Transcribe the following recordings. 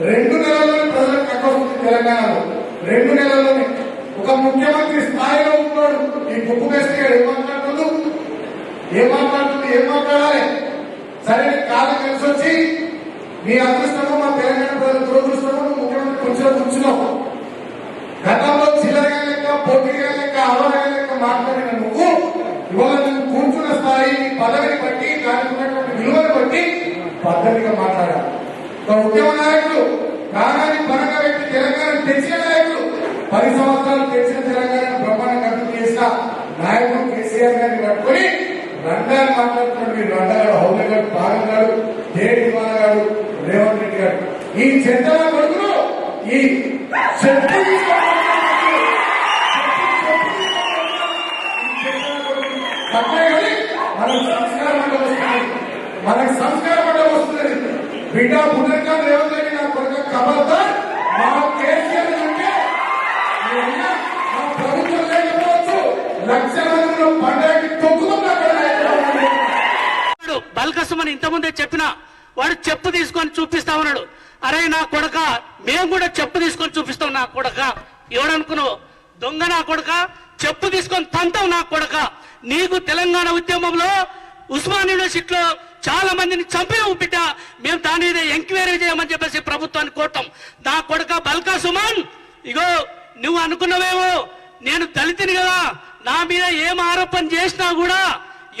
రెండు నెలల్లోనే ప్రజలకు కక్క తెలంగాణలో. రెండు నెలల్లోనే. ఒక ముఖ్యమంత్రి స్థాయిలో ఉన్నాడు. ఈ గుప్పు వేస్తే ఏం మాట్లాడుతుంది ఏం మాట్లాడుతుంది ఏం మాట్లాడాలి? సరే కాలం కలిసి వచ్చి మీ అదృష్టము మా తెలంగాణ ప్రజల దురదృష్టము ముఖ్యమంత్రి కూర్చో కూర్చున్నావు. గతంలో చిల్లరగా లెక్క పోటీగా లెక్క అవరగా లెక్క మాట్లాడిన నువ్వు ఇవాళ నువ్వు కూర్చున్న స్థాయి పదవిని బట్టి దానికి ఉన్నటువంటి విలువను బట్టి పద్ధతిగా మాట్లాడాలి. ఒక ఉద్యమ నాయకులు ప్రాణాన్ని పరంగా పెట్టి తెలంగాణ తెచ్చిన నాయకులు పది సంవత్సరాలు తెచ్చిన తెలంగాణ బ్రహ్మాండ అభివృద్ధి చేసిన నాయకుడు కేసీఆర్ గారిని పట్టుకొని రంగాన్ని మాట్లాడుతున్నాడు మీరు రంగాడు హౌల గారు పాగల్ గారు దేవి గారు రేవంత్ రెడ్డి గారు. ఈ చెంతల కొడుకులు ఈ చెత్త పక్కనే సంస్కారం అంటే మనకు సంస్కారం బిడ్డ పునర్గా రేవంత్ రెడ్డి నా కొడుకు కబర్దార్ మా కేసీఆర్ అంటే మా ప్రభుత్వం లేకపోవచ్చు లక్షల పండగకి తొక్కుతున్నా అక్కడ ఇంతకుముందే చెప్పిన వాడు చెప్పు తీసుకొని చూపిస్తా ఉన్నాడు. అరే నా కొడక మేము కూడా చెప్పు తీసుకొని చూపిస్తాం నా కొడక. ఎవడనుకున్నావు? దొంగ నా కొడక చెప్పు తీసుకొని తంతావు నా కొడక. నీకు తెలంగాణ ఉద్యమంలో ఉస్మాన్ యూనివర్సిటీలో చాలా మందిని చంపినావు బిడ్డ. మేము దాని మీద ఎంక్వైరీ చేయమని చెప్పేసి ప్రభుత్వాన్ని కోరటం నా కొడక బల్కా సుమన్ ఇగో నువ్వు అనుకున్నవేమో నేను దళితుని కదా. నా మీద ఏం ఆరోపణ చేసినా కూడా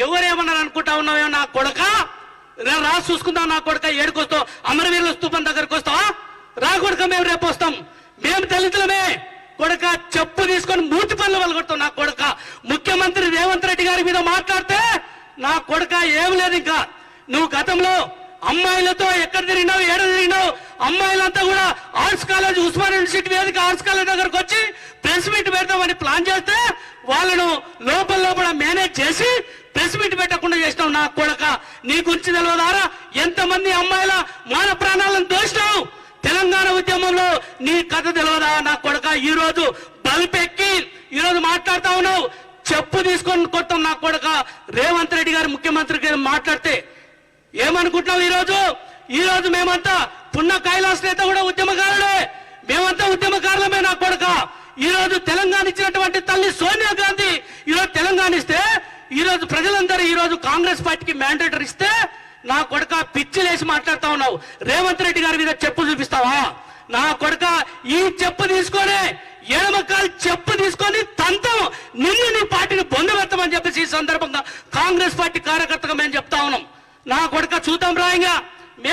ఎవరేమన్నారు అనుకుంటా ఉన్నావేమో నా కొడక? రా రా చూసుకుందాం నా కొడక ఏడుకొస్తావు. అమరవీరుల స్థూపం దగ్గరకు వస్తావా? రా కొడక మేము రేపు వస్తాం. మేము దళితులమే. కొడక చెప్పు తీసుకొని మూతి పనులు వలగొడతాం నా కొడక. ముఖ్యమంత్రి రేవంత్ రెడ్డి గారి మీద మాట్లాడితే నా కొడక ఏం లేదు ఇంకా. నువ్వు గతంలో అమ్మాయిలతో ఎక్కడ తిరిగినావు ఏడ తిరిగినావు? అమ్మాయిలంతా కూడా ఆర్ట్స్ కాలేజ్ ఉస్మాన్ యూనివర్సిటీ వేదిక ఆర్ట్స్ కాలేజ్ దగ్గరకు వచ్చి ప్రెస్ మీట్ పెడతామని ప్లాన్ చేస్తే వాళ్ళను లోపల లోపల మేనేజ్ చేసి ప్రెస్ మీట్ పెట్టకుండా చేసినావు నా కొడక. నీ గురించి తెలియదారా ఎంతమంది అమ్మాయిల మాన ప్రాణాలను దోసినావు? తెలంగాణ ఉద్యమంలో నీ కథ తెలియదా నా కొడక? ఈ రోజు బల్పెక్కి ఈరోజు మాట్లాడుతా ఉన్నావు. చెప్పు తీసుకొని కొడతాం నా కొడక. రేవంత్ రెడ్డి గారు ముఖ్యమంత్రి గారు మాట్లాడితే ఏమనుకుంటున్నావు ఈరోజు? ఈరోజు ఈ రోజు మేమంతా పున్న కైలాస్ నేత కూడా ఉద్యమకారుడే మేమంతా ఉద్యమకారులమే నా కొడక. ఈరోజు తెలంగాణ ఇచ్చినటువంటి తల్లి సోనియా గాంధీ ఈరోజు తెలంగాణ ఇస్తే ఈ రోజు ప్రజలందరూ ఈ రోజు కాంగ్రెస్ పార్టీకి మ్యాండేటర్ ఇస్తే నా కొడక పిచ్చిలేసి మాట్లాడుతా ఉన్నావు. రేవంత్ రెడ్డి గారి మీద చెప్పు చూపిస్తావా? నా కొడక ఈ చెప్పు తీసుకొని ఎడమకాలు చెప్పు తీసుకొని తంతం నిన్ను నీ పార్టీని బొందబెత్తమని చెప్పేసి ఈ సందర్భంగా కాంగ్రెస్ పార్టీ కార్యకర్తగా మేము చెప్తా ఉన్నాం. నా కొడుక చూద్దాం రాయంగా